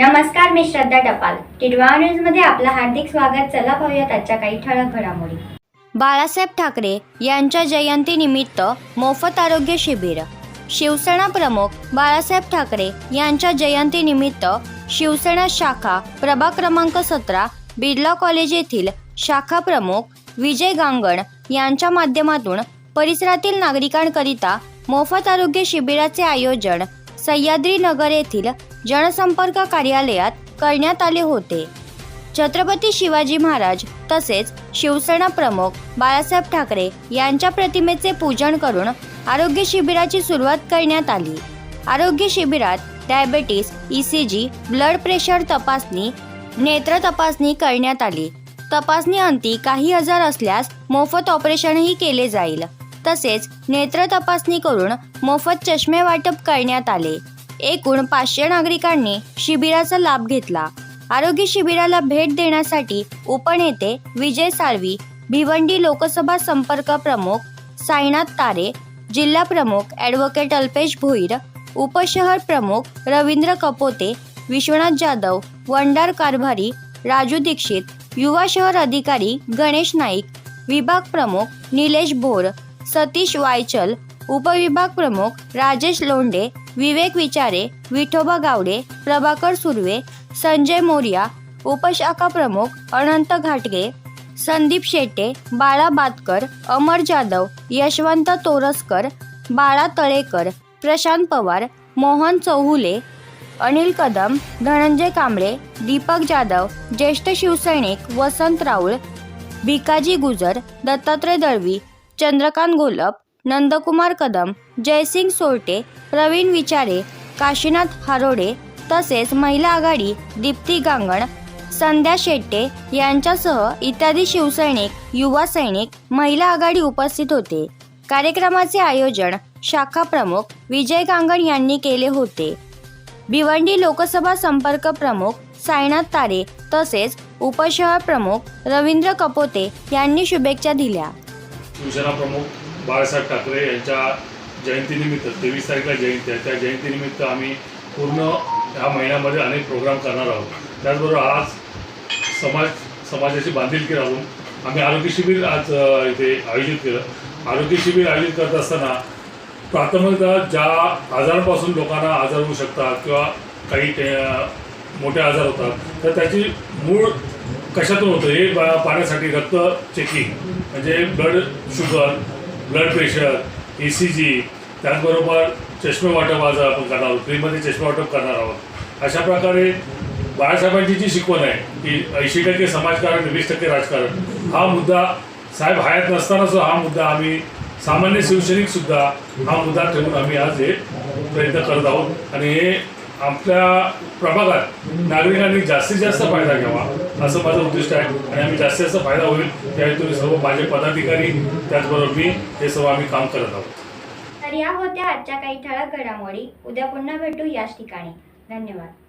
नमस्कार मी श्रद्धा टपाल. टिडवा न्यूजमध्ये आपलं हार्दिक स्वागत. चला पाहूयात आजच्या काही ठळक घडामोडी. बाळासाहेब ठाकरे यांच्या जयंतीनिमित्त मोफत आरोग्य शिबिर. शिवसेना प्रमुख बाळासाहेब ठाकरे यांच्या जयंतीनिमित्त शिवसेना शाखा प्रभाग क्रमांक सतरा बिर्ला कॉलेज येथील शाखा प्रमुख विजय गांगण यांच्या माध्यमातून परिसरातील नागरिकांकरिता मोफत आरोग्य शिबिराचे आयोजन सह्याद्री नगर येथील जनसंपर्क कार्यालयात करण्यात आले होते. छत्रपती शिवाजी महाराज तसेच शिवसेना प्रमुख बाळासाहेब ठाकरे यांच्या प्रतिमेचे पूजन करून आरोग्य शिबिराची सुरुवात करण्यात आली. आरोग्य शिबिरात डायबेटीस ईसीजी ब्लड प्रेशर तपासणी नेत्र तपासणी करण्यात आली. तपासणी अंती काही हजार असल्यास मोफत ऑपरेशनही केले जाईल. तसेच नेत्र तपासणी करून मोफत चष्मे वाटप करण्यात आले. एकूण पाचशे नागरिकांनी शिबिराचा लाभ घेतला. आरोग्य शिबिराला भेट देण्यासाठी उपनेते विजय साळवी भिवंडी लोकसभा संपर्क प्रमुख साईनाथ तारे जिल्हा प्रमुख ॲडव्होकेट अल्पेश भोईर उपशहर प्रमुख रवींद्र कपोते विश्वनाथ जाधव वंडार कारभारी राजू दीक्षित युवा शहर अधिकारी गणेश नाईक विभाग प्रमुख निलेश भोर सतीश वायचल उपविभाग प्रमुख राजेश लोंढे विवेक विचारे विठोबा गावडे प्रभाकर सुर्वे संजय मोर्या उपशाखा प्रमुख अनंत घाटगे संदीप शेटे बाळा बातकर अमर जाधव यशवंत तोरसकर बाळा तळेकर प्रशांत पवार मोहन चौहुले अनिल कदम धनंजय कांबळे दीपक जाधव ज्येष्ठ शिवसैनिक वसंत राऊळ भिकाजी गुजर दत्तात्रय दळवी चंद्रकांत घोलप नंदकुमार कदम जयसिंग सोरटे प्रवीण विचारे काशीनाथ हारोडे तसेच महिला आघाडी दीप्ती गांगण संध्या शेट्टे यांच्यासह इत्यादी शिवसैनिक युवा सैनिक महिला आघाडी उपस्थित होते. कार्यक्रमाचे आयोजन शाखा प्रमुख विजय गांगण यांनी केले होते. भिवंडी लोकसभा संपर्क प्रमुख साईनाथ तारे तसेच उपशहर प्रमुख रवींद्र कपोते यांनी शुभेच्छा दिल्या. शिवसेना प्रमुख बाळासाहेब ठाकरे यांच्या जयंतीनिमित्त तेवीस तारीखला जयंती आहे. त्या जयंतीनिमित्त आम्ही पूर्ण ह्या महिन्यामध्ये अनेक प्रोग्राम करणार आहोत. त्याचबरोबर आज समाज समाजाची बांधिलकी राहून आम्ही आरोग्य शिबिर आज इथे आयोजित केलं. आरोग्य शिबिर आयोजित करत असताना प्राथमिकतः ज्या आजारापासून लोकांना आजार होऊ शकतात किंवा काही ते, मोठे आजार होतात तर त्याची मूळ कशातून होतं? हे बा- पाहण्यासाठी रक्त चेकिंग म्हणजे blood sugar blood pressure E C G त्याचबरोबर चष्मे वाटप आज आपण करणार आहोत. फ्रीमध्ये चष्मे वाटप करणार आहोत. अशा प्रकारे बाळासाहेबांची जी शिकवण आहे की ऐंशी टक्के समाजकारण वीस टक्के राजकारण हा मुद्दा साहेब हयात नसताना हा मुद्दा आम्ही सामान्य शिवसैनिकसुद्धा हा मुद्दा ठेवून आम्ही आज हे प्रयत्न करत आहोत. आणि हे आपल्या प्रभागात नागरिकांनी जास्तीत जास्त फायदा घ्यावा असं माझं उद्दिष्ट आहे. आणि आम्ही जास्तीत जास्त फायदा होईल त्या हेतूने सर्व माझे पदाधिकारी त्याचबरोबर मी हे सर्व आम्ही काम करत आहोत. तर या होत्या आजच्या काही ठळक घडामोडी. उद्या पुन्हा भेटू याच ठिकाणी. धन्यवाद.